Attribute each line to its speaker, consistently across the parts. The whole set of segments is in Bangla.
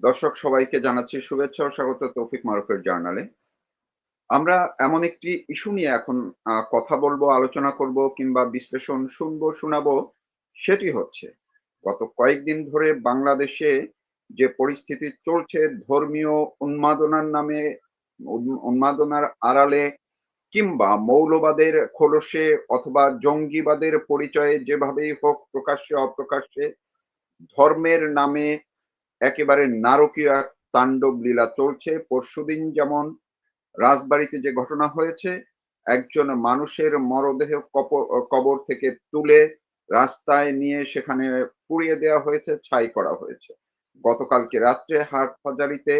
Speaker 1: দর্শক, সবাইকে জানাচ্ছি শুভেচ্ছা ও স্বাগত তৌফিক মারুফের জার্নালে। আমরা এমন একটি ইস্যু নিয়ে এখন কথা বলব, আলোচনা করব কিংবা বিশ্লেষণ শুনব, শোনাবো, সেটি হচ্ছে, গত কয়েকদিন ধরে বাংলাদেশে যে পরিস্থিতি চলছে, ধর্মীয় উন্মাদনার নামে, উন- উন্মাদনার আড়ালে কিংবা মৌলবাদের খোলসে অথবা জঙ্গিবাদের পরিচয়ে যেভাবেই হোক প্রকাশ্যে, অপ্রকাশ্যে, ধর্মের নামে একেবারে নারকীয় এক তাণ্ডব লীলা চলছে। পরশুদিন যেমন রাজবাড়িতে যে ঘটনা হয়েছে, একজন মানুষের মরদেহ কবর থেকে তুলে রাস্তায় নিয়ে সেখানে পুড়িয়ে দেওয়া হয়েছে, ছাই করা হয়েছে। গতকালকে রাত্রে হাট হাজারিতে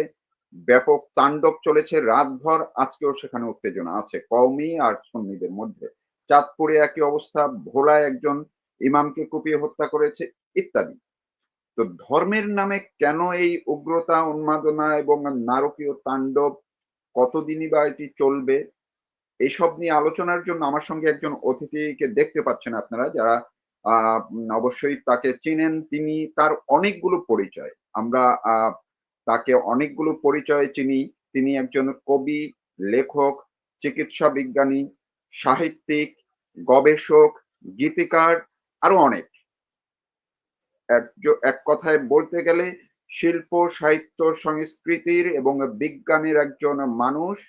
Speaker 1: ব্যাপক তাণ্ডব চলেছে। রাতভর আজকেও সেখানে উত্তেজনা আছে, কওমি আর সুন্নিদের মধ্যে। চাঁদপুরে একই অবস্থা, ভোলায় একজন ইমামকে কুপিয়ে হত্যা করেছে, ইত্যাদি। তো ধর্মের নামে কেন এই উগ্রতা, উন্মাদনা এবং নারকীয় তাণ্ডব কতদিনই বা এটি চলবে? এইসব নিয়ে আলোচনার জন্য আমার সঙ্গে একজন অতিথিকে দেখতে পাচ্ছেন আপনারা যারা অবশ্যই তাকে চিনেন। তিনি তার অনেকগুলো পরিচয়। আমরা তাকে অনেকগুলো পরিচয় চিনি। তিনি একজন কবি, লেখক, চিকিৎসা বিজ্ঞানী, সাহিত্যিক, গবেষক, গীতিকার, আরও অনেক। এক- এক কথায় বলতে গেলে শিল্প সাহিত্য সংস্কৃতির এবং বিজ্ঞানের একজন মানুষ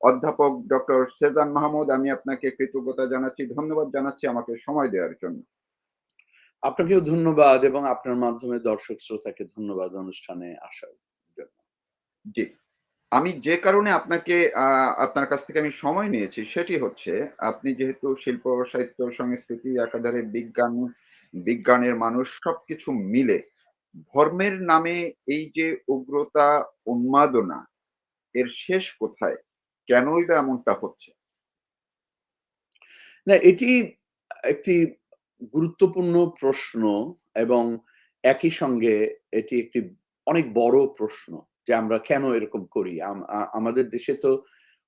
Speaker 1: অধ্যাপক ডক্টর সেজান মাহমুদ আমি আপনাকে কৃতজ্ঞতা জানাচ্ছি ধন্যবাদ জানাচ্ছি আমাকে সময় দেওয়ার জন্য।
Speaker 2: আপনাকেও ধন্যবাদ এবং আপনার মাধ্যমে দর্শক শ্রোতাকে ধন্যবাদ অনুষ্ঠানে আসার জন্য।
Speaker 1: জি। আমি যে কারণে আপনাকে আপনার কাছ থেকে আমি সময় নিয়েছি সেটি হচ্ছে আপনি যেহেতু শিল্প সাহিত্য সংস্কৃতি একাধারে বিজ্ঞান বিজ্ঞানের মানুষ সবকিছু মিলে ধর্মের নামে এই যে উগ্রতা, উন্মাদনা, এর শেষ কোথায়? কেনই বা এমনটা হচ্ছে?
Speaker 2: না, এটি একটি গুরুত্বপূর্ণ প্রশ্ন এবং একই সঙ্গে এটি একটি অনেক বড় প্রশ্ন যে আমরা কেন এরকম করি? আমাদের দেশে তো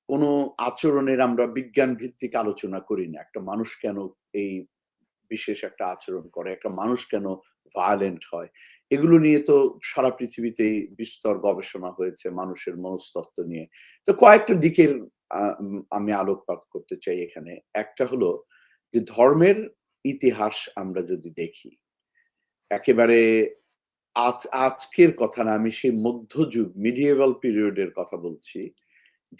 Speaker 2: কোনো আচরণের আমরা বিজ্ঞান ভিত্তিক আলোচনা করি না। একটা মানুষ কেন এই বিশেষ একটা আচরণ করে, একটা মানুষ কেন ভায়োলেন্ট হয়? এগুলো নিয়ে তো সারা পৃথিবীতেই বিস্তর গবেষণা হয়েছে মানুষের মনস্তত্ত্ব নিয়ে। তো কয়েকটা দিকের আমি আলোকপাত করতে চাই এখানে। একটা হলো যে ধর্মের ইতিহাস আমরা যদি দেখি, একেবারে আজ, আজকের কথা না, আমি সেই মধ্যযুগ মিডিয়েভাল পিরিয়ডের কথা বলছি।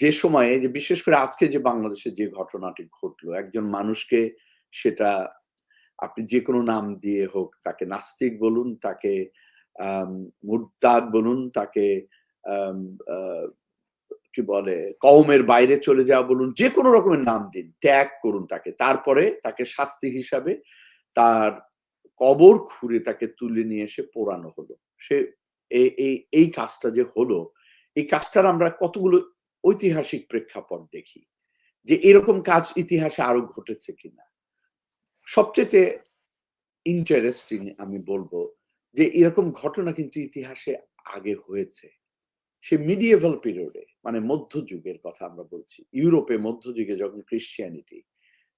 Speaker 2: যে সময়ে, যে বিশেষ করে আজকে যে বাংলাদেশে যে ঘটনাটি ঘটলো, একজন মানুষকে সেটা আপনি যে কোনো নাম দিয়ে হোক, তাকে নাস্তিক বলুন, তাকে মুরতাদ বলুন, তাকে কি বলে, কওমের বাইরে চলে যাওয়া বলুন যে কোনো রকমের নাম দিন, ত্যাগ করুন তাকে। তারপরে তাকে শাস্তি হিসাবে তার কবর খুঁড়ে তাকে তুলে নিয়ে এসে পোড়ানো হলো। সে এই এই কাজটা যে হলো, এই কাজটার আমরা কতগুলো ঐতিহাসিক প্রেক্ষাপট দেখি যে এরকম কাজ ইতিহাসে আরও ঘটেছে কিনা। সবচেয়ে ইন্টারেস্টিং আমি বলব যে এরকম ঘটনা কিন্তু ইতিহাসে আগে হয়েছে। সে মিডিয়েভাল পিরিয়ডে মানে মধ্যযুগের কথা আমরা বলছি, ইউরোপে মধ্যযুগে যখন ক্রিশ্চিয়ানিটি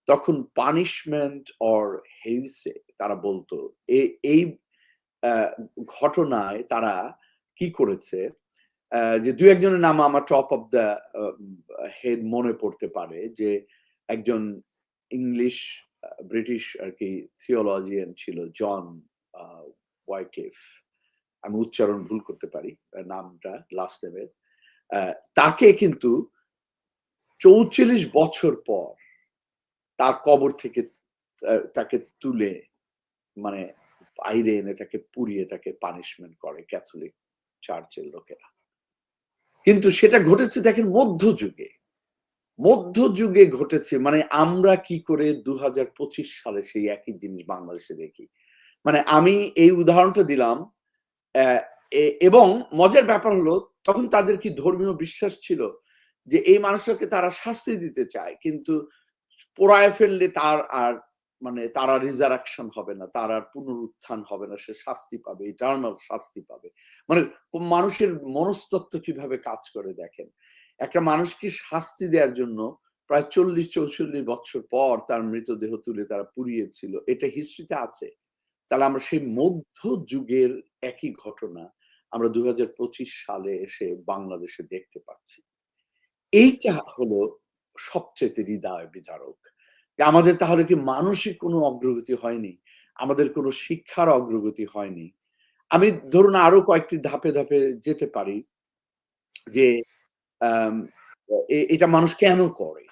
Speaker 2: তখন পানিশমেন্ট অর হেলসে তারা বলতো এই ঘটনায় তারা কি করেছে? যে দু একজনের নাম আমার টপ অফ দ্য হেড মনে পড়তে পারে যে একজন ইংলিশ ব্রিটিশ আর কি থিওলজিয়ান ছিল জন ওয়াইকেফ আমি উচ্চারণ ভুল করতে পারি নামটা লাস্ট নেমের তাকে কিন্তু চৌচল্লিশ বছর পর তার কবর থেকে তাকে তুলে মানে বাইরে এনে তাকে পুড়িয়ে তাকে পানিশমেন্ট করে ক্যাথলিক চার্চের লোকেরা। কিন্তু সেটা ঘটেছে দেখেন মধ্যযুগে। মধ্যযুগে ঘটেছে মানে আমরা কি করে দু হাজার পঁচিশ সালে সেই একই জিনিস বাংলাদেশে দেখি? মানে আমি এই উদাহরণটা দিলাম এবং মজার ব্যাপার হলো, তখন তাদের কি ধর্মীয় বিশ্বাস ছিল? যে এই মানুষটাকে তারা শাস্তি দিতে চায়, কিন্তু পোড়ায় ফেললে তার আর মানে তারা রিজারাকশন হবে না, তার আর পুনরুত্থান হবে না, সে শাস্তি পাবে ইটার্নাল শাস্তি পাবে। মানে মানুষের মনস্তত্ত্ব কীভাবে কাজ করে দেখেন? একটা মানুষকে শাস্তি দেওয়ার জন্য প্রায় চল্লিশ চৌচল্লিশ বছর পর তার মৃতদেহ তুলে তারা পুড়িয়েছিল এটা হিস্ট্রিতে আছে তাহলে আমরা সেই মধ্য যুগের একই ঘটনা আমরা ২০২৫ সালে এসে বাংলাদেশে দেখতে পাচ্ছি। এইটা হলো সবচাইতে হৃদয় বিদারক। যে আমাদের তাহলে কি মানসিক কোনো অগ্রগতি হয়নি? আমাদের কোনো শিক্ষার অগ্রগতি হয়নি? আমি ধরুন আরও কয়েকটি ধাপে, ধাপে যেতে পারি। যে এটা মানুষ কেন করে?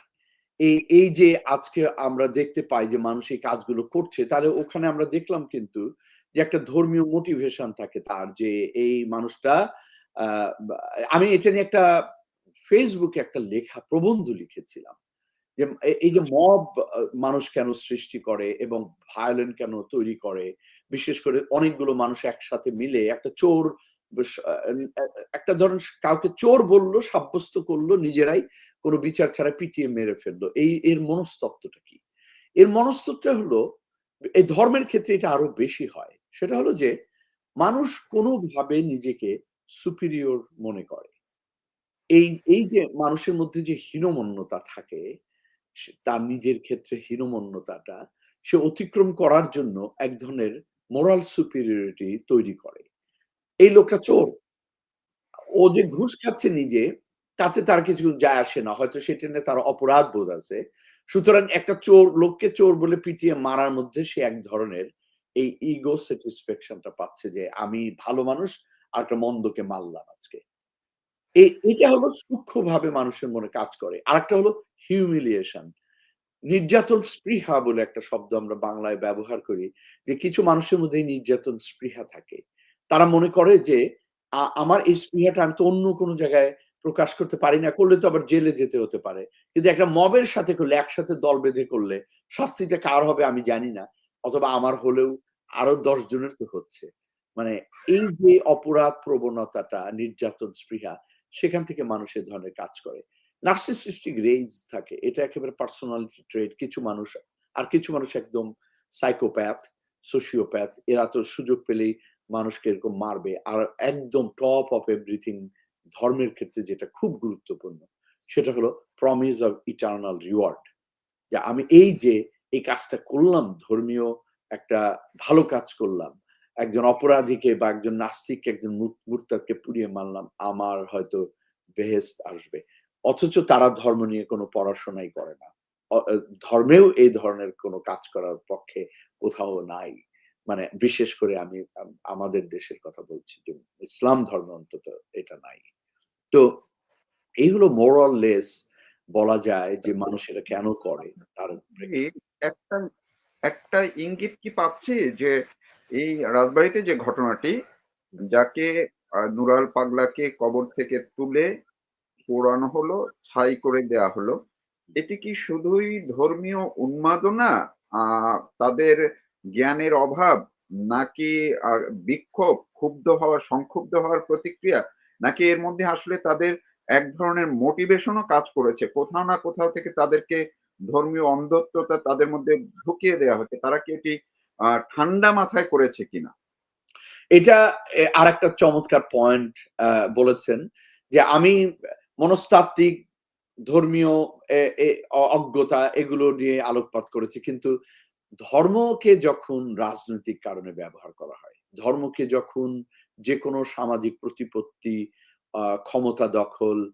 Speaker 2: এই এই যে আজকে আমরা দেখতে পাই যে মানুষ এই কাজগুলো করছে, তাহলে ওখানে আমরা দেখলাম কিন্তু যে একটা ধর্মীয় মোটিভেশন থাকে তার যে এই মানুষটা আমি এটা নিয়ে একটা ফেসবুকে একটা লেখা প্রবন্ধ লিখেছিলাম। যে এই যে মব মানুষ কেন সৃষ্টি করে এবং ভায়োলেন্ট কেন তৈরি করে? বিশেষ করে অনেকগুলো মানুষ একসাথে মিলে একটা চোর একটা ধরুন কাউকে চোর বলল, সাব্যস্ত করল নিজেরাই কোনো বিচার ছাড়া পিটিয়ে মেরে ফেলল। এই এর মনস্তত্ত্বটা কি? এর মনস্তত্ত্বটা হলো এই ধর্মের ক্ষেত্রে এটা আরও বেশি হয়। সেটা হলো যে মানুষ কোনোভাবে নিজেকে সুপিরিয়র মনে করে। এই এই যে মানুষের মধ্যে যে হীনমন্যতা থাকে, তার নিজের ক্ষেত্রে হীনমন্যতাটা সে অতিক্রম করার জন্য এক ধরনের মোরাল সুপিরিয়রিটি তৈরি করে। এই লোকটা চোর। ও যে ঘুষ খাচ্ছে নিজে, তাতে তার কিছু যায় আসে না। হয়তো সেটা নিয়ে তার অপরাধ বোধ আছে। সুতরাং একটা চোর লোককে চোর বলে পিটিয়ে মারার মধ্যে সে এক ধরনের এই ইগো স্যাটিসফ্যাকশন টা পাচ্ছে যে আমি ভালো মানুষ আর একটা মন্দকে মারলাম আজকে। এ এটা হলো সূক্ষ্মভাবে মানুষের মনে কাজ করে। আরেকটা হলো হিউমিলিয়েশন। নির্যাতন স্পৃহা বলে একটা শব্দ আমরা বাংলায় ব্যবহার করি। যে কিছু মানুষের মধ্যে নির্যাতন স্পৃহা থাকে। তারা মনে করে যে আমার এই স্পৃহাটা আমি তো অন্য কোনো জায়গায় প্রকাশ করতে পারি না। করলে তো আবার জেলে যেতে হতে পারে। কিন্তু একটা মবের সাথে করলে, একসাথে দল বেঁধে করলে শাস্তিটা কার হবে আমি জানি না। অথবা আমার হলেও আরও ১০ জনের তো হচ্ছে। মানে এই যে অপরাধ প্রবণতাটা, নির্যাতন স্পৃহা সেখান থেকে মানুষ এ ধরনের কাজ করে। নার্সিসিস্টিক রেঞ্জ থাকে। এটা একেবারে পার্সোনালিটি ট্রেড কিছু মানুষ আর কিছু মানুষ একদম সাইকোপ্যাথ, সোশিওপ্যাথ এরা তো সুযোগ পেলেই মানুষকে এরকম মারবে। আর একদম টপ অফ এভরিথিং ধর্মের ক্ষেত্রে যেটা খুব গুরুত্বপূর্ণ, সেটা হলো প্রমিস অফ ইটার্নাল রিওয়ার্ড। যে আমি এই যে এই কাজটা করলাম, ধর্মীয় একটা ভালো কাজ করলাম। একজন অপরাধীকে বা একজন নাস্তিককে, একজন মুর মুরতাদকে পুড়িয়ে মারলাম। আমার হয়তো বেহেশত আসবে। অথচ তারা ধর্ম নিয়ে কোনো পড়াশোনাই করে না। ধর্মেও এই ধরনের কোনো কাজ করার পক্ষে কোথাও নাই। মানে বিশেষ করে আমি আমাদের দেশের কথা বলছি যে ইসলাম ধর্ম অন্তত এটা নাই। তো এই হলো মোরাল লেস বলা যায় যে মানুষ এটা কেন করে তার
Speaker 1: একটা একটা ইঙ্গিত কি পাচ্ছি যে এই রাজবাড়িতে যে ঘটনাটি যাকে নুরাল পাগলাকে কবর থেকে তুলে পোড়ানো হলো, ছাই করে দেয়া হলো। এটি কি শুধুই ধর্মীয় উন্মাদনা, তাদের জ্ঞানের অভাব নাকি বিক্ষোভ, ক্ষুব্ধ হওয়া, সংক্ষুব্ধ হওয়ার প্রতিক্রিয়া? নাকি এর মধ্যে আসলে তাদের এক ধরনের মোটিভেশন ও কাজ করেছে? কোথাও না কোথাও থেকে তাদেরকে ধর্মীয় অন্ধত্বটা তাদের মধ্যে ঢুকিয়ে দেয়া হচ্ছে। তারা কি এটি ঠান্ডা মাথায় করেছে কিনা?
Speaker 2: এটা আর একটা চমৎকার পয়েন্ট বলেছেন যে আমি মনস্তাত্ত্বিক, ধর্মীয় অজ্ঞতা এগুলো নিয়ে আলোকপাত করেছি। কিন্তু ধর্মকে যখন রাজনৈতিক কারণে ব্যবহার করা হয়, ধর্মকে যখন যেকোনো সামাজিক প্রতিপত্তি, ক্ষমতা দখল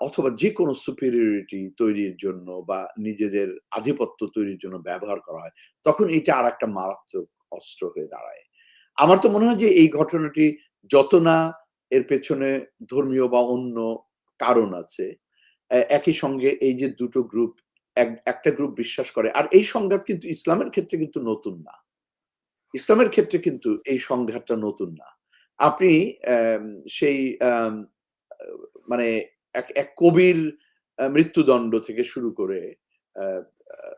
Speaker 2: অথবা যেকোনো superiority তৈরির জন্য বা নিজেদের আধিপত্য তৈরির জন্য ব্যবহার করা হয়, তখন এটা আর একটা মারাত্মক অস্ত্র হয়ে দাঁড়ায়। আমার তো মনে হয় যে এই ঘটনাটি যত না এর পেছনে ধর্মীয় বা অন্য কারণ আছে, একই সঙ্গে এই যে দুটো গ্রুপ একটা গ্রুপ বিশ্বাস করে। আর এই সংঘাত কিন্তু ইসলামের ক্ষেত্রে কিন্তু নতুন না। ইসলামের ক্ষেত্রে কিন্তু এই সংঘাতটা নতুন না। আপনি সেই মানে এক কবির মৃত্যুদণ্ড থেকে শুরু করে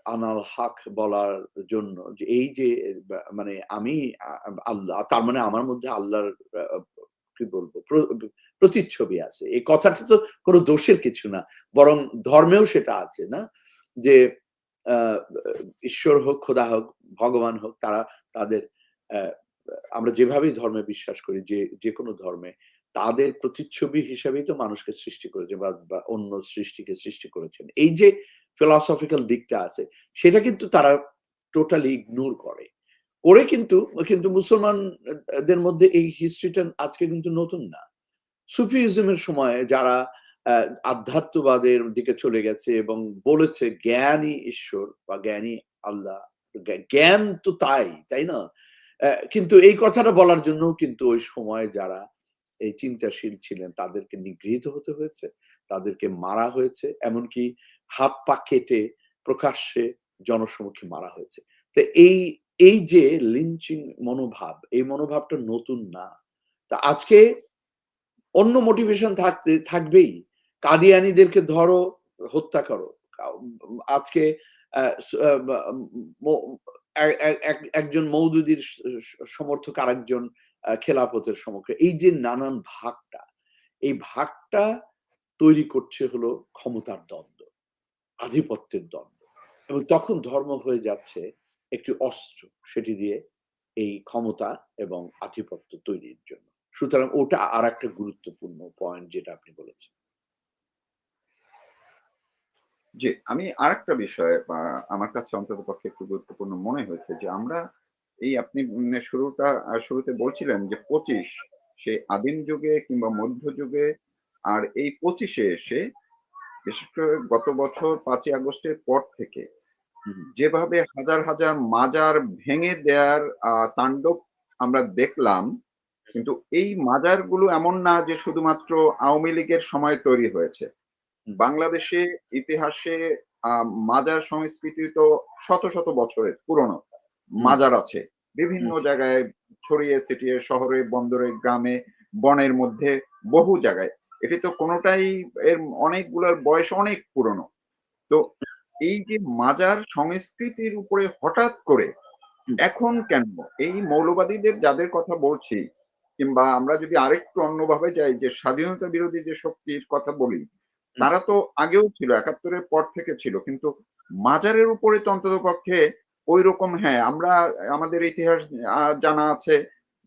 Speaker 2: আনাল হাক বলার জন্য যে এই যে মানে আমি আল্লাহ, তার মানে আমার মধ্যে আল্লাহর কি বলব প্রতিচ্ছবি আছে। এই কথাটা তো কোনো দোষের কিছু না। বরং ধর্মেও সেটা আছে না? যে ঈশ্বর হোক, খোদা হোক, ভগবান হোক তারা তাদের আমরা যেভাবেই ধর্মে বিশ্বাস করি যে যেকোনো ধর্মে তাদের প্রতিচ্ছবি হিসেবেই তো মানুষকে সৃষ্টি করেছে বা অন্য সৃষ্টিকে সৃষ্টি করেছেন। এই যে philosophical দিকটা আছে সেটা কিন্তু তারা টোটালি ইগনোর করে। করে কিন্তু কিন্তু মুসলমানদের মধ্যে এই হিস্ট্রিটা আজকে কিন্তু নতুন না সুফিজমের সময় যারা আহ, আধ্যাত্মবাদের দিকে চলে গেছে এবং বলেছে জ্ঞানই ঈশ্বর বা জ্ঞানী আল্লাহ। জ্ঞান তো তাই তাই না? কিন্তু এই কথাটা বলার জন্য কিন্তু ওই সময় যারা এই চিন্তাশীল ছিলেন তাদেরকে নিগৃহীত হতে হয়েছে, তাদেরকে মারা হয়েছে, এমনকি হাত পা কেটে প্রকাশ্যে জনসমক্ষে মারা হয়েছে। তো এই এই যে লিঞ্চিং মনোভাব, এই মনোভাবটা নতুন না। তা আজকে অন্য মোটিভেশন থাকতে, থাকবেই। কাদিয়ানিদেরকে ধরো, হত্যা করো। আজকে একজন মৌদুদির সমর্থক আরেকজন খেলাফতের সমর্থক। এই যে নানান ভাগটা, এই ভাগটা তৈরি করছে হলো ক্ষমতার দ্বন্দ্ব, আধিপত্যের দ্বন্দ্ব। এবং তখন ধর্ম হয়ে যাচ্ছে একটি অস্ত্র, সেটি দিয়ে এই ক্ষমতা এবং আধিপত্য তৈরির জন্য। সুতরাং ওটা আর একটা গুরুত্বপূর্ণ পয়েন্ট যেটা আপনি বলেছেন।
Speaker 1: জি, আমি আরেকটা বিষয় আমার কাছে অন্তত পক্ষে একটু গুরুত্বপূর্ণ মনে হয়েছে যে আমরা এই আপনি উম শুরুটা শুরুতে বলছিলেন যে ২৫ সে আদিম যুগে কিংবা মধ্যযুগে আর এই পঁচিশে এসে বিশেষ করে গত বছর পাঁচই আগস্টের পর থেকে যেভাবে হাজার, হাজার মাজার ভেঙে দেয়ার আ তাণ্ডব আমরা দেখলাম, কিন্তু এই মাজারগুলো এমন না যে শুধুমাত্র আওয়ামী লীগের সময় তৈরি হয়েছে। বাংলাদেশে ইতিহাসে মাজার সংস্কৃতি তো শত, শত বছরের পুরনো মাজার আছে। বিভিন্ন জায়গায় ছড়িয়ে ছিটিয়ে শহরে, বন্দরে, গ্রামে, বনের মধ্যে বহু জায়গায়। এটি তো কোনটাই এর অনেকগুলার বয়স অনেক পুরনো। তো এই যে মাজার সংস্কৃতির উপরে হঠাৎ করে এখন কেন এই মৌলবাদীদের যাদের কথা বলছি কিংবা আমরা যদি আরেকটু অন্যভাবে যাই যে স্বাধীনতা বিরোধী যে শক্তির কথা বলি তারা তো আগেও ছিল একাত্তরের পর থেকে ছিল কিন্তু মাজারের উপরে তো অন্তত পক্ষে ওই রকম হ্যাঁ আমরা আমাদের ইতিহাস জানা আছে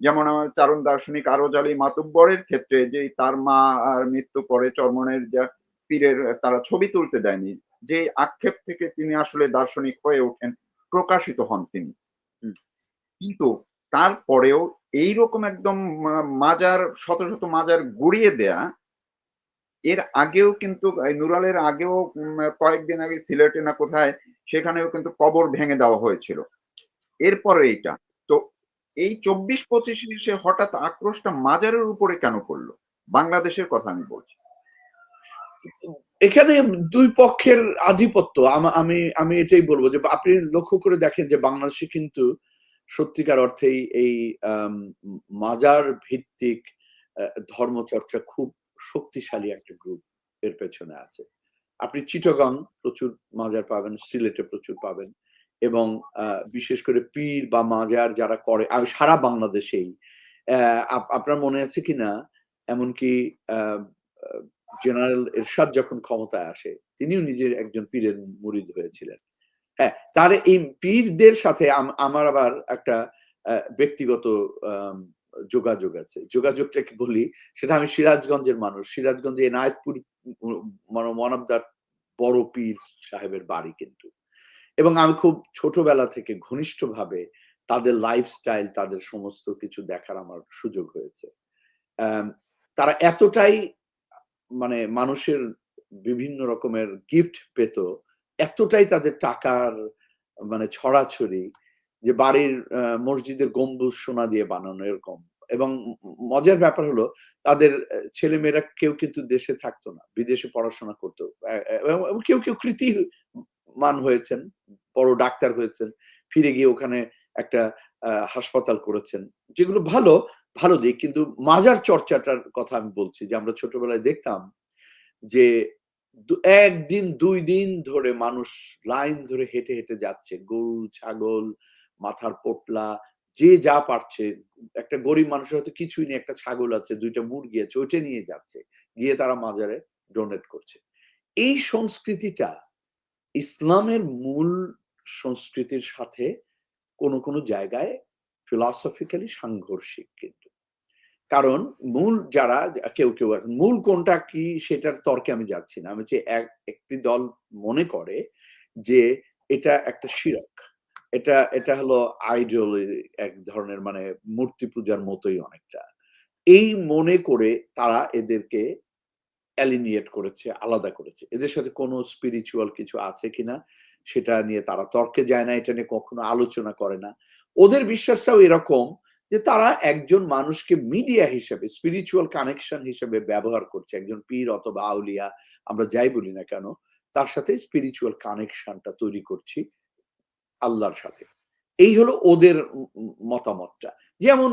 Speaker 1: যেমন আমার চারণ দার্শনিক আরজ আলী মাতুব্বরের ক্ষেত্রে যে তার মা আর মৃত্যু পরে চরমনের যা পীরের তারা ছবি তুলতে দেয়নি যে আক্ষেপ থেকে তিনি আসলে দার্শনিক হয়ে ওঠেন প্রকাশিত হন তিনি। কিন্তু তারপরেও এইরকম একদম মাজার শত শত মাজার গুড়িয়ে দেয়া এর আগেও কিন্তু নুরালের আগেও কয়েকদিন আগে সিলেটে না কোথায়, সেখানেও কিন্তু কবর ভেঙে দেওয়া হয়েছিল। এরপরে এইটা। তো এই চব্বিশ পঁচিশে এসে হঠাৎ আক্রোশটা মাজারের উপরে কেন পড়ল? বাংলাদেশের কথা আমি বলছি।
Speaker 2: এখানে দুই পক্ষের আধিপত্য। আম- আমি এটাই বলব যে, আপনি লক্ষ্য করে দেখেন যে, বাংলাদেশে কিন্তু সত্যিকার অর্থেই এই মাজার ভিত্তিক ধর্মচর্চা খুব শক্তিশালী একটা গ্রুপ এর পেছনে আছে। আপনি চিটগাং প্রচুর মাজার পাবেন, সিলেটে প্রচুর পাবেন এবং বিশেষ করে পীর বা মাজার যারা করে সারা বাংলাদেশেই আপনার মনে আছে কিনা এমনকি জেনারেল এরশাদ যখন ক্ষমতায় আসে, তিনিও নিজের একজন পীরের মুরিদ হয়েছিলেন। হ্যাঁ তার এই পীরদের সাথে আম- আমার আবার একটা ব্যক্তিগত যোগাযোগ আছে। যোগাযোগটাকে বলি, সেটা আমি সিরাজগঞ্জের মানুষ। সিরাজগঞ্জে এনায়তপুর মানে ওয়ান অফ দ্য বড় পীর সাহেবের বাড়ি কিন্তু। এবং আমি খুব ছোটবেলা থেকে ঘনিষ্ঠভাবে তাদের লাইফস্টাইল তাদের সমস্ত কিছু দেখার আমার সুযোগ হয়েছে। তারা এতটাই মানে মানুষের বিভিন্ন রকমের গিফট পেত, এতটাই তাদের টাকার মানে ছড়াছড়ি যে বাড়ির মসজিদের গম্বুজ সোনা দিয়ে বানানো এরকম। এবং মজার ব্যাপার হলো তাদের ছেলে মেয়েরা কেউ কিন্তু দেশে থাকতো না, বিদেশে পড়াশোনা করতো। এবং কেউ কেউ কৃতি মান হয়েছেন, বড় ডাক্তার হয়েছেন, ফিরে গিয়ে ওখানে একটা হাসপাতাল করেছেন। যেগুলো ভালো ভালো দিক, কিন্তু মাজার চর্চাটার কথা আমি বলছি, যে আমরা ছোটবেলায় দেখতাম যে একদিন, দুই দিন ধরে মানুষ লাইন ধরে হেঁটে হেঁটে যাচ্ছে। গরু, ছাগল মাথার পোটলা, যে যা পারছে। একটা গরিব মানুষের হয়তো কিছুই নেই, একটা ছাগল আছে, দুইটা মুরগি আছে, ওইটা নিয়ে যাচ্ছে। গিয়ে তারা মাজারে ডোনেট করছে। এই সংস্কৃতিটা ইসলামের মূল সংস্কৃতির সাথে কোনো কোনো জায়গায় ফিলসফিক্যালি সাংঘর্ষিক কিন্তু। কারণ মূল যারা, কেউ কেউ মূল কোনটা কি সেটার তর্কে আমি যাচ্ছি না। আমি যে এক, একটি দল মনে করে যে এটা একটা শিরক। এটা এটা হলো আইডল এক ধরনের মানে মূর্তি পূজার মতোই অনেকটা। এই মনে করে তারা এদেরকে অ্যালিনিয়েট করেছে, আলাদা করেছে। এদের সাথে কোনো স্পিরিচুয়াল কিছু আছে কিনা সেটা নিয়ে তারা তর্কে যায় না, এটা নিয়ে কখনো আলোচনা করে না। ওদের বিশ্বাসটাও এরকম যে তারা একজন মানুষকে মিডিয়া হিসেবে স্পিরিচুয়াল কানেকশন হিসেবে ব্যবহার করছে। একজন পীর অথবা আউলিয়া, আমরা যাই বলি না কেন, তার সাথে স্পিরিচুয়াল কানেকশনটা তৈরি করছি। আল্লাহর সাথে। এই হলো ওদের মতামতটা। যেমন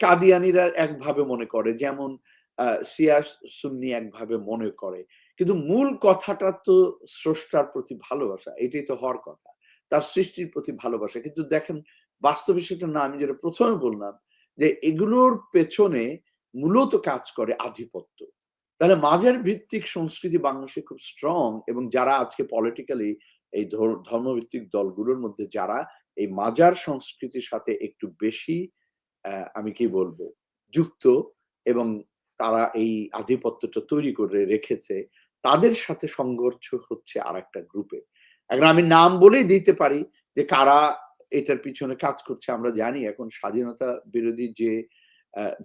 Speaker 2: কাদিয়ানিরা একভাবে মনে করে যেমন আহ, সিয়া সুন্নি একভাবে মনে করে। কিন্তু মূল কথাটা তো স্রষ্টার প্রতি ভালোবাসা এটাই তো হওয়ার কথা। তার সৃষ্টির প্রতি ভালোবাসা। কিন্তু দেখেন বাস্তবে সেটা না আমি যেটা প্রথমে বললাম যে এগুলোর পেছনে মূলত কাজ করে আধিপত্য। তাহলে মাঝের ভিত্তিক সংস্কৃতি বাংলাদেশে খুব স্ট্রং এবং যারা আজকে পলিটিক্যালি এই ধর- ধর্মভিত্তিক দলগুলোর মধ্যে যারা এই মাজার সংস্কৃতির সাথে একটু বেশি আমি কি বলব, যুক্ত এবং তারা এই আধিপত্যটা তৈরি করে রেখেছে, তাদের সাথে সংঘর্ষ হচ্ছে আর একটা গ্রুপে এখন আমি নাম বলেই দিতে পারি যে কারা এটার পিছনে কাজ করছে, আমরা জানি এখন স্বাধীনতা বিরোধী যে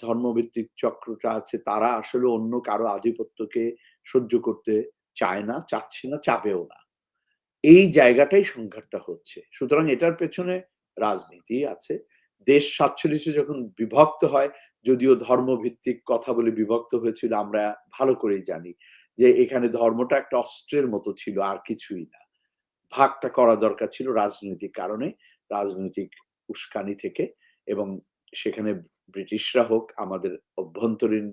Speaker 2: ধর্মভিত্তিক চক্রটা আছে, তারা আসলে অন্য কারও আধিপত্যকে সহ্য করতে চায় না, চাচ্ছে না, চাবেও না। এই জায়গাটাই সংঘাতটা হচ্ছে। সুতরাং এটার পেছনে রাজনীতি আছে। দেশ সাতচল্লিশে যখন বিভক্ত হয় যদিও ধর্মভিত্তিক কথা বলে বিভক্ত হয়েছিল আমরা ভালো করেই জানি যে এখানে ধর্মটা একটা অস্ত্রের মতো ছিল আর কিছুই না। ভাগটা করা দরকার ছিল রাজনৈতিক কারণে রাজনৈতিক উস্কানি থেকে এবং সেখানে ব্রিটিশরা হোক আমাদের অভ্যন্তরীণ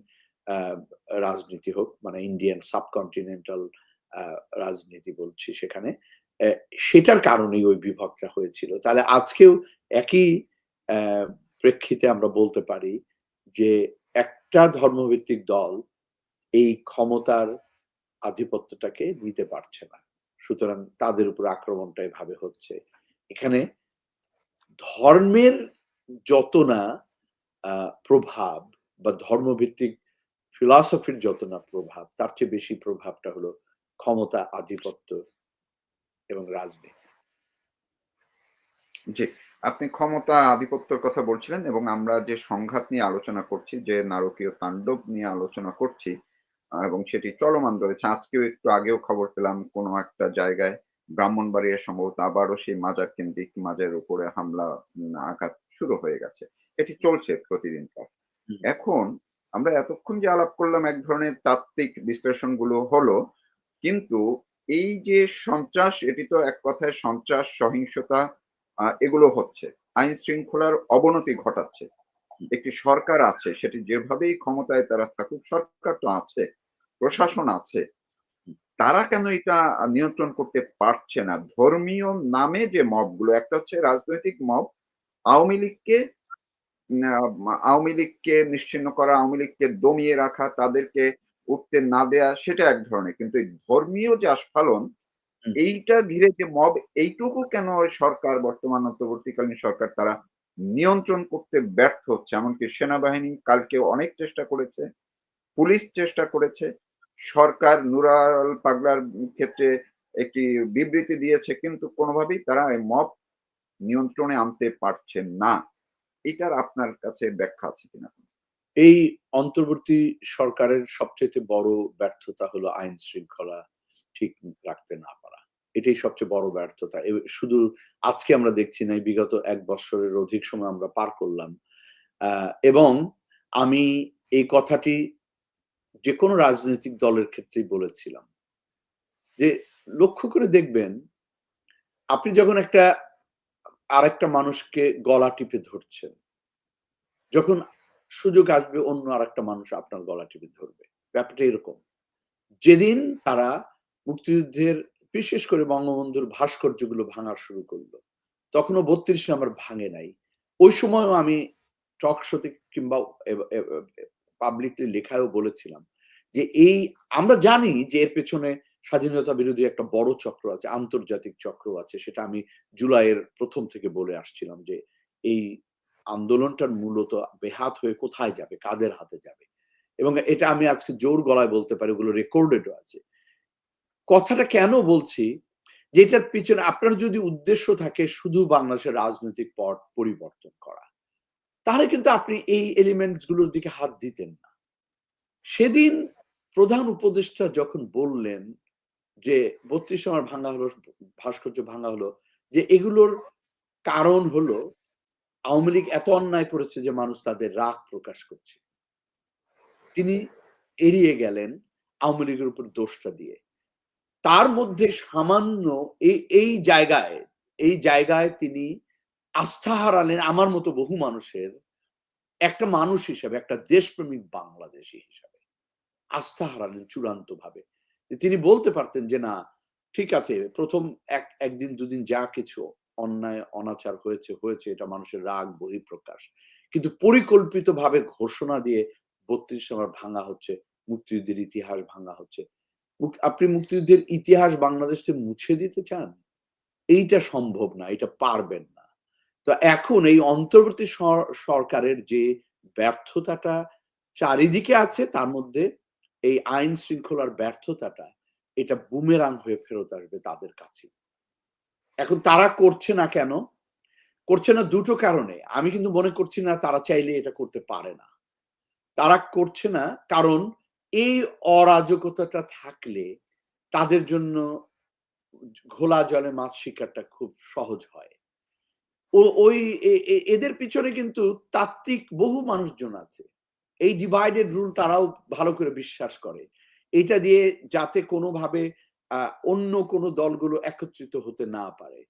Speaker 2: রাজনীতি হোক মানে ইন্ডিয়ান সাবকন্টিনেন্টাল রাজনীতি বলছি সেখানে আহ, সেটার কারণেই ওই বিভাগটা হয়েছিল। তাহলে আজকেও একই প্রেক্ষিতে আমরা বলতে পারি যে একটা ধর্মভিত্তিক দল এই ক্ষমতার আধিপত্যটাকে নিতে পারছে না। সুতরাং তাদের উপর আক্রমণটা এভাবে হচ্ছে। এখানে ধর্মের যত না প্রভাব বা ধর্মভিত্তিক ফিলসফির যত না প্রভাব, তার চেয়ে বেশি প্রভাবটা হলো ক্ষমতা, আধিপত্য এবং রাজনীতি।
Speaker 1: জি আপনি ক্ষমতা আধিপত্যের কথা বলছিলেন এবং আমরা যে সংঘাত নিয়ে আলোচনা করছি যে নারকীয় তাণ্ডব নিয়ে আলোচনা করছি এবং সেটি চলমান রয়েছে আজকেও একটু আগেও খবর পেলাম কোনো একটা জায়গায় ব্রাহ্মণবাড়িয়া সম্ভবত আবারও সেই মাজার কেন্দ্রিক মাজার উপরে হামলা আঘাত শুরু হয়ে গেছে। এটি চলছে প্রতিদিন
Speaker 2: হুম।
Speaker 1: এখন আমরা এতক্ষণ যে আলাপ করলাম এক ধরনের তাত্ত্বিক বিশ্লেষণগুলো হলো কিন্তু এই যে সন্ত্রাস, এটি তো এক কথায় সন্ত্রাস, সহিংসতা এগুলো হচ্ছে। আইন শৃঙ্খলার অবনতি ঘটাচ্ছে। একটি সরকার আছে, সেটি যেভাবেই ক্ষমতায় তারা থাকুক, সরকার তো আছে, প্রশাসন আছে। তারা কেন এটা নিয়ন্ত্রণ করতে পারছে না? ধর্মীয় নামে যে মবগুলো, একটা হচ্ছে রাজনৈতিক মব, আওয়ামী লীগকে আওয়ামী লীগকে নিশ্চিহ্ন করা, আওয়ামী লীগকে দমিয়ে রাখা, তাদেরকে উঠতে না দেয়া সেটা এক ধরনের। কিন্তু এই ধর্মীয় যে আস্ফালন এইটা ঘিরে যে মব এইটুকু কেন সরকার বর্তমান অন্তর্বর্তীকালীন সরকার তারা নিয়ন্ত্রণ করতে ব্যর্থ হচ্ছে? এমনকি সেনাবাহিনী কালকে অনেক চেষ্টা করেছে পুলিশ চেষ্টা করেছে সরকার নুরাল পাগলার ক্ষেত্রে একটি বিবৃতি দিয়েছে কিন্তু কোনোভাবেই তারা এই মব নিয়ন্ত্রণে আনতে পারছে না। এটার আপনার কাছে ব্যাখ্যা আছে কিনা?
Speaker 2: এই অন্তর্বর্তী সরকারের সবচেয়ে বড় ব্যর্থতা হলো আইন শৃঙ্খলা ঠিক রাখতে না পারা। এটাই সবচেয়ে বড় ব্যর্থতা। শুধু আজকে আমরা দেখছি না বিগত এক বছরের অধিক সময় আমরা পার করলাম। এবং আমি এই কথাটি যে কোনো রাজনৈতিক দলের ক্ষেত্রেই বলেছিলাম। যে লক্ষ্য করে দেখবেন, আপনি যখন একটা আরেকটা মানুষকে গলা টিপে ধরছেন, যখন সুযোগ আসবে, অন্য আরেকটা মানুষ আপনার গলা টিপে ধরবে। ব্যাপারটা এরকম। যেদিন তারা মুক্তিযুদ্ধের, বিশেষ করে বঙ্গবন্ধুর ভাস্কর্যগুলো ভাঙা শুরু করল, তখনও বত্রিশ নাম্বার ভাঙে নাই। ওই সময়ও আমি টক শোতে কিংবা পাবলিকলি লেখায়ও বলেছিলাম যে এই, আমরা জানি যে এর পেছনে স্বাধীনতা বিরোধী একটা বড় চক্র আছে, আন্তর্জাতিক চক্র আছে, সেটা আমি জুলাইয়ের প্রথম থেকে বলে আসছিলাম যে এই আন্দোলনটার মূলত বেহাত হয়ে কোথায় যাবে, কাদের হাতে যাবে? এবং এটা আমি আজকে জোর গলায় বলতে পারি, ওগুলো রেকর্ডেডও আছে। কথাটা কেন বলছি? যেটার পিছনে আপনার যদি উদ্দেশ্য থাকে শুধু বাংলাদেশের রাজনৈতিক পট পরিবর্তন করা, তাহলে কিন্তু আপনি এই এলিমেন্টসগুলোর দিকে হাত দিতেন না। সেদিন প্রধান উপদেষ্টা যখন বললেন যে, বত্রিশ আমার ভাঙা হলো, ভাস্কর্য ভাঙা হলো, যে এগুলোর কারণ হলো আওয়ামী লীগ এত অন্যায় করেছে যে মানুষ তাদের রাগ প্রকাশ করছে। তিনি এড়িয়ে গেলেন আওয়ামী লীগের উপর দোষটা দিয়ে। তার মধ্যে সামান্য এই এই জায়গায় এই জায়গায় তিনি আস্থা হারালেন আমার মতো বহু মানুষের একটা মানুষ হিসাবে, একটা দেশপ্রেমিক বাংলাদেশী হিসাবে। আস্থা হারালেন চূড়ান্ত ভাবে তিনি বলতে পারতেন যে, না, ঠিক আছে, প্রথম এক, একদিন, দুদিন যা কিছু অন্যায়, অনাচার হয়েছে হয়েছে, এটা মানুষের রাগ, বহিঃপ্রকাশ। কিন্তু পরিকল্পিত ভাবে ঘোষণা দিয়ে বত্রিশ নম্বর ভাঙা হচ্ছে, মুক্তিযুদ্ধের ইতিহাস ভাঙা হচ্ছে। আপনি মুক্তিযুদ্ধের ইতিহাস বাংলাদেশ মুছে দিতে চান? এইটা সম্ভব না, এটা পারবেন না। তো এখন এই অন্তর্বর্তী সর- সরকারের যে ব্যর্থতাটা চারিদিকে আছে, তার মধ্যে এই আইন শৃঙ্খলার ব্যর্থতাটা, এটা বুমেরাং হয়ে ফেরত আসবে তাদের কাছে। এখন তারা করছে না কেন? করছে না দুটো কারণে। আমি কিন্তু মনে করছি না তারা চাইলে এটা করতে পারে না। তারা করছে না কারণ এই অরাজকতাটা থাকলে তাদের জন্য ঘোলা জলে মাছ শিকারটা খুব সহজ হয়। ও, ওই এদের পিছনে কিন্তু তাত্ত্বিক বহু মানুষজন আছে। এই ডিভাইডেড রুল তারাও ভালো করে বিশ্বাস করে। এটা দিয়ে যাতে কোনোভাবে অন্য কোনো দলগুলো একত্রিত হতে না পারে,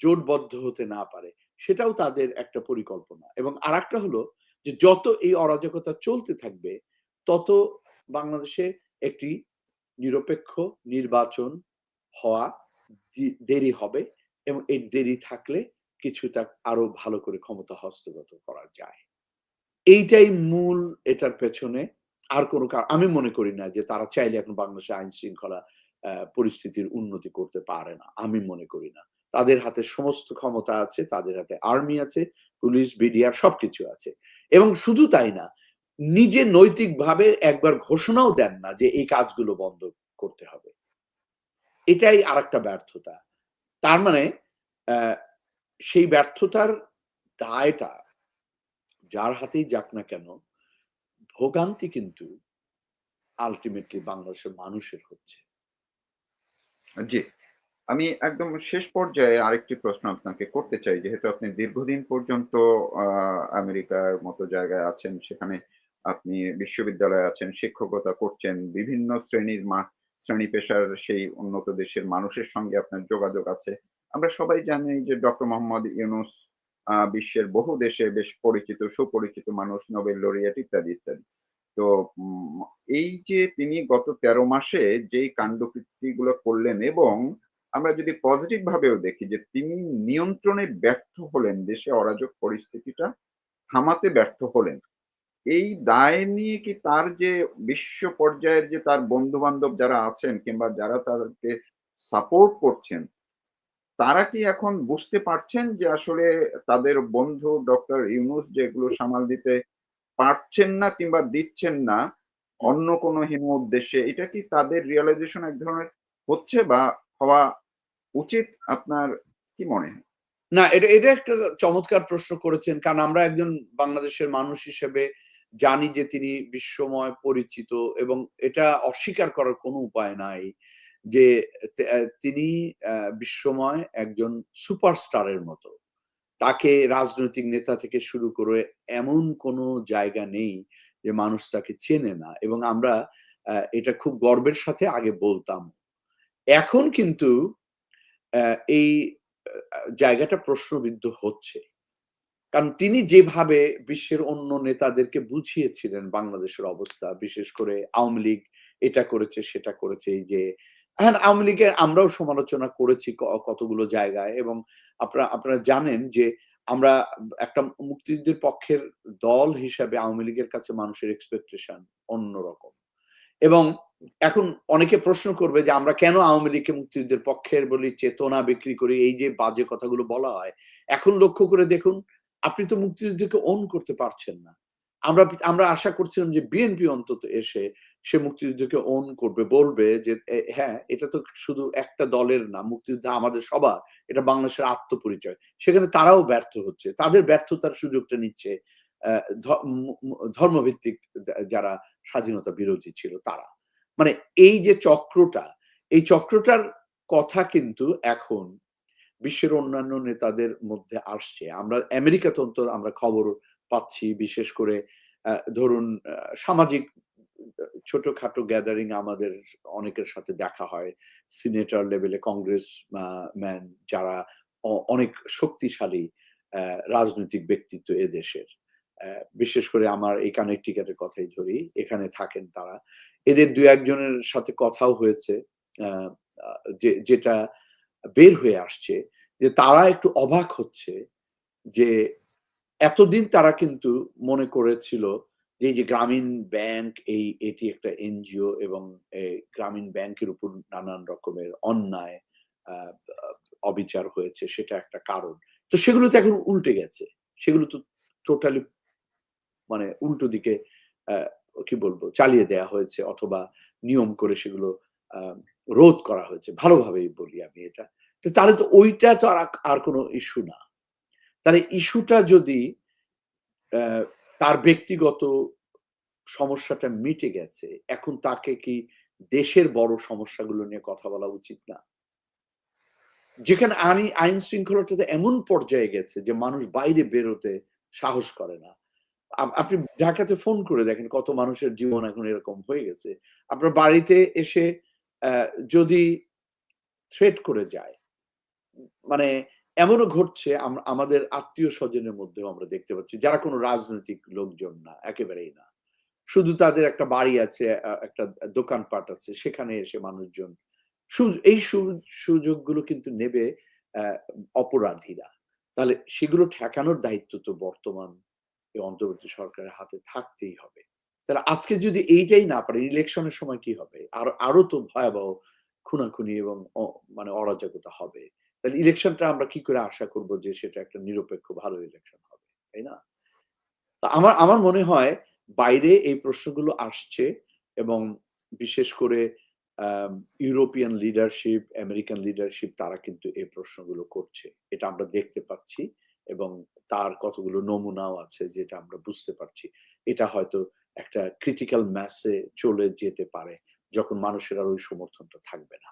Speaker 2: জোটবদ্ধ হতে না পারে, সেটাও তাদের একটা পরিকল্পনা। এবং আর একটা হলো যে যত এই অরাজকতা চলতে থাকবে, তত বাংলাদেশে একটি নিরপেক্ষ নির্বাচন হওয়া দেরি হবে এবং এই দেরি থাকলে কিছুটা আরও ভালো করে ক্ষমতা হস্তগত করা যায়। এইটাই মূল এটার পেছনে আর কোনো আমি মনে করি না যে তারা চাইলে এখন বাংলাদেশে আইন শৃঙ্খলা পরিস্থিতির উন্নতি করতে পারে না, আমি মনে করি না। তাদের হাতে সমস্ত ক্ষমতা আছে, তাদের হাতে আর্মি আছে, পুলিশ, বিডিআর সবকিছু আছে। এবং শুধু তাই না, নিজে নৈতিকভাবে একবার ঘোষণাও দেন না যে এই কাজগুলো বন্ধ করতে হবে। এটাই আরেকটা ব্যর্থতা। তার মানে সেই ব্যর্থতার দায়টা, যার হাতেই যাক না কেন, ভোগান্তি কিন্তু আলটিমেটলি বাংলাদেশের মানুষের হচ্ছে।
Speaker 1: জি। আমি একদম শেষ পর্যায়ে আরেকটি প্রশ্ন আপনাকে করতে চাই। যেহেতু আপনি দীর্ঘদিন পর্যন্ত আমেরিকার মতো জায়গায় আছেন, সেখানে আপনি বিশ্ববিদ্যালয়ে আছেন, শিক্ষকতা করছেন, বিভিন্ন শ্রেণির শ্রেণি পেশার সেই উন্নত দেশের মানুষের সঙ্গে আপনার যোগাযোগ আছে। আমরা সবাই জানি যে ডক্টর মোহাম্মদ ইউনুস বিশ্বের বহু দেশে বেশ পরিচিত, সুপরিচিত মানুষ, নোবেল লরিয়েট ইত্যাদি ইত্যাদি। তো এই যে তিনি গত তেরো মাসে যেই কাণ্ডকীর্তিগুলো করলেন এবং আমরা যদি পজিটিভ ভাবেও দেখি যে তিনি নিয়ন্ত্রণে ব্যর্থ হলেন, দেশে অরাজক পরিস্থিতিটা থামাতে ব্যর্থ হলেন। এই দায় নিয়ে কি তার যে বিশ্ব পর্যায়ের যে তার বন্ধু বান্ধব যারা আছেন কিংবা যারা তাদেরকে সাপোর্ট করছেন, তারা কি এখন বুঝতে পারছেন যে আসলে তাদের বন্ধু ডক্টর ইউনুস যেগুলো সামাল দিতে পারছেন না কিংবা দিচ্ছেন না অন্য কোনো হীন উদ্দেশ্যে, এটা কি তাদের রিয়েলাইজেশন এক ধরনের হচ্ছে বা হওয়া উচিত আপনার কি মনে হয়?
Speaker 2: না, এটা এটা একটা চমৎকার প্রশ্ন করেছেন, কারণ আমরা একজন বাংলাদেশের মানুষ হিসেবে জানি যে তিনি বিশ্বময় পরিচিত এবং এটা অস্বীকার করার কোনো উপায় নাই যে তিনি বিশ্বময় একজন সুপারস্টারের মতো। তাকে রাজনৈতিক নেতা থেকে শুরু করে এমন কোনো জায়গা নেই যে মানুষ তাকে চেনে না। এবং আমরা এটা খুব গর্বের সাথে আগে বলতাম। এখন কিন্তু এই জায়গাটা প্রশ্নবিদ্ধ হচ্ছে। কারণ তিনি যেভাবে বিশ্বের অন্য নেতাদেরকে বুঝিয়েছিলেন বাংলাদেশের অবস্থা, বিশেষ করে আওয়ামী লীগ এটা করেছে, সেটা করেছে, এই যে হ্যাঁ আওয়ামী লীগের আমরাও সমালোচনা করেছি কতগুলো জায়গায় এবং আপনারা আপনারা জানেন যে আমরা একটা মুক্তিযুদ্ধের পক্ষের দল হিসাবে আওয়ামী লীগের কাছে মানুষের এক্সপেকটেশন অন্যরকম। এবং এখন অনেকে প্রশ্ন করবে যে আমরা কেন আওয়ামী লীগকে মুক্তিযুদ্ধের পক্ষের বলি চেতনা বিক্রি করি, এই যে বাজে কথাগুলো বলা হয়। এখন লক্ষ্য করে দেখুন, আপনি তো মুক্তিযুদ্ধকে অন করতে পারছেন না। আমরা আমরা আশা করছিলাম যে বিএনপি অন্তত এসে সে মুক্তিযুদ্ধকে ওন করবে, বলবে যে হ্যাঁ এটা তো শুধু একটা দলের না, মুক্তিযুদ্ধ আমাদের সবার, এটা বাংলাদেশের আত্মপরিচয়। সেখানে তারাও ব্যর্থ হচ্ছে। তাদের ব্যর্থতার সুযোগটা নিচ্ছে ধর্মভিত্তিক যারা স্বাধীনতা বিরোধী ছিল তারা। মানে এই যে চক্রটা, এই চক্রটার কথা কিন্তু এখন বিশ্বের অন্যান্য নেতাদের মধ্যে আসছে। আমরা আমেরিকাতে অন্তত আমরা খবর পাচ্ছি বিশেষ করে ধরুন সামাজিক ছোটখাটো গ্যাদারিং আমাদের অনেকের সাথে দেখা হয়। সিনেটর লেভেলে কংগ্রেস ম্যান যারা অনেক শক্তিশালী রাজনৈতিক ব্যক্তিত্ব এ দেশের। আহ, বিশেষ করে আমার এই কানেকটিকাটের কথাই ধরি এখানে থাকেন তারা। এদের দু একজনের সাথে কথাও হয়েছে যেটা বের হয়ে আসছে যে তারা একটু অবাক হচ্ছে যে এতদিন তারা কিন্তু মনে করেছিল যে যে গ্রামীণ ব্যাংক, এই, এটি একটা এনজিও এবং গ্রামীণ ব্যাংকের উপর নানান রকমের অন্যায় অবিচার হয়েছে, সেটা একটা কারণ। তো সেগুলো তো এখন উল্টে গেছে। সেগুলো তো টোটালি মানে উল্টো দিকে কি বলব, চালিয়ে দেয়া হয়েছে অথবা নিয়ম করে সেগুলো রোধ করা হয়েছে। ভালোভাবেই বলি আমি এটা। তো তাহলে তো ওইটা তো আর আর কোনো ইস্যু না। তাহলে ইস্যুটা যদি তার ব্যক্তিগত সমস্যাটা মিটে গেছে, এখন তাকে কি দেশের বড় সমস্যাগুলো নিয়ে কথা বলা উচিত না? যেখানে আইন আইন শৃঙ্খলাটা এমন পর্যায়ে গেছে যে মানুষ বাইরে বেরোতে সাহস করে না। আপনি ঢাকাতে ফোন করে দেখেন কত মানুষের জীবন এখন এরকম হয়ে গেছে। আপনার বাড়িতে এসে যদি থ্রেট করে যায় মানে এমনও ঘটছে আমাদের আত্মীয় স্বজনের মধ্যেও আমরা দেখতে পাচ্ছি, যারা কোনো রাজনৈতিক লোকজন না, একেবারেই না। শুধু তাদের একটা বাড়ি আছে একটা দোকানপাট আছে, সেখানে এসে মানুষজন এই সুযোগগুলো কিন্তু নেবে অপরাধীরা। তাহলে সেগুলো ঠেকানোর দায়িত্ব তো বর্তমান এই অন্তর্বর্তী সরকারের হাতে থাকতেই হবে। তাহলে আজকে যদি এইটাই না পারে, ইলেকশনের সময় কি হবে? আর আরও তো ভয়াবহ খুনাখুনি এবং মানে অরাজকতা হবে। তাহলে ইলেকশনটা আমরা কি করে আশা করব যে সেটা একটা নিরপেক্ষ, ভালো ইলেকশন হবে, তাই না? আমার আমার মনে হয় বাইরে এই প্রশ্নগুলো আসছে এবং বিশেষ করে ইউরোপিয়ান লিডারশিপ আমেরিকান লিডারশিপ তারা কিন্তু এই প্রশ্নগুলো করছে। এটা আমরা দেখতে পাচ্ছি এবং তার কতগুলো নমুনাও আছে যেটা আমরা বুঝতে পারছি। এটা হয়তো একটা ক্রিটিক্যাল ম্যাসে চলে যেতে পারে যখন মানুষের আর ওই সমর্থনটা থাকবে না।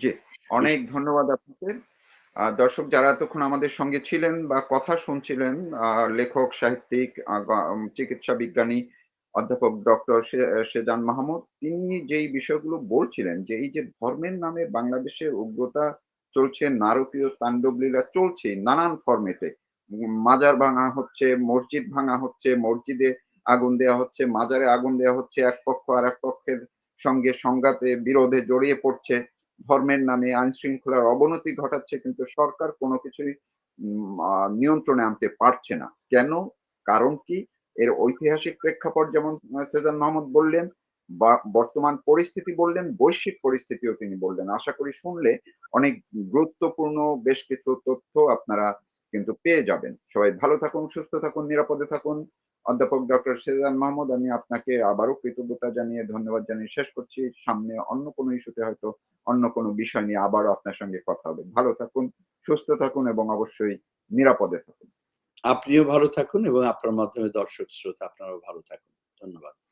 Speaker 1: জি, অনেক ধন্যবাদ আপনাকে। দর্শক যারা এতক্ষণ আমাদের সঙ্গে ছিলেন বা কথা শুনছিলেন লেখক, সাহিত্যিক চিকিৎসা বিজ্ঞানী, অধ্যাপক ডক্টর সেজান মাহমুদ, তিনি যেই বিষয়গুলো বলছিলেন, যে এই যে ধর্মের নামে বাংলাদেশে উগ্রতা চলছে, নারকীয় তাণ্ডব লীলা চলছে নানান ফরমেটে মাজার ভাঙা হচ্ছে, মসজিদ ভাঙা হচ্ছে, মসজিদে আগুন দেওয়া হচ্ছে, মাজারে আগুন দেওয়া হচ্ছে, এক পক্ষ আর এক পক্ষের সঙ্গে সংঘাতে, বিরোধে জড়িয়ে পড়ছে। ধর্মের নামে আইন শৃঙ্খলার অবনতি ঘটাচ্ছে, কিন্তু সরকার কোনো কিছুই নিয়ন্ত্রণে আনতে পারছে না। কেন? কারণ কি? এর ঐতিহাসিক প্রেক্ষাপট যেমন সেজান মাহমুদ বললেন, বা, বর্তমান পরিস্থিতি বললেন, বৈশ্বিক পরিস্থিতিও তিনি বললেন। আশা করি শুনলে অনেক গুরুত্বপূর্ণ বেশ কিছু তথ্য আপনারা কিন্তু পেয়ে যাবেন। সবাই ভালো থাকুন, সুস্থ থাকুন, নিরাপদে থাকুন। অধ্যাপক ডক্টর সেজান মাহমুদ, আমি আপনাকে আবারও কৃতজ্ঞতা জানিয়ে ধন্যবাদ জানিয়ে শেষ করছি। সামনে অন্য কোনো ইস্যুতে হয়তো অন্য কোনো বিষয় নিয়ে আবারও আপনার সঙ্গে কথা হবে। ভালো থাকুন, সুস্থ থাকুন এবং অবশ্যই নিরাপদে থাকুন।
Speaker 2: আপনিও ভালো থাকুন এবং আপনার মাধ্যমে দর্শক, শ্রোতা, আপনারাও ভালো থাকুন। ধন্যবাদ।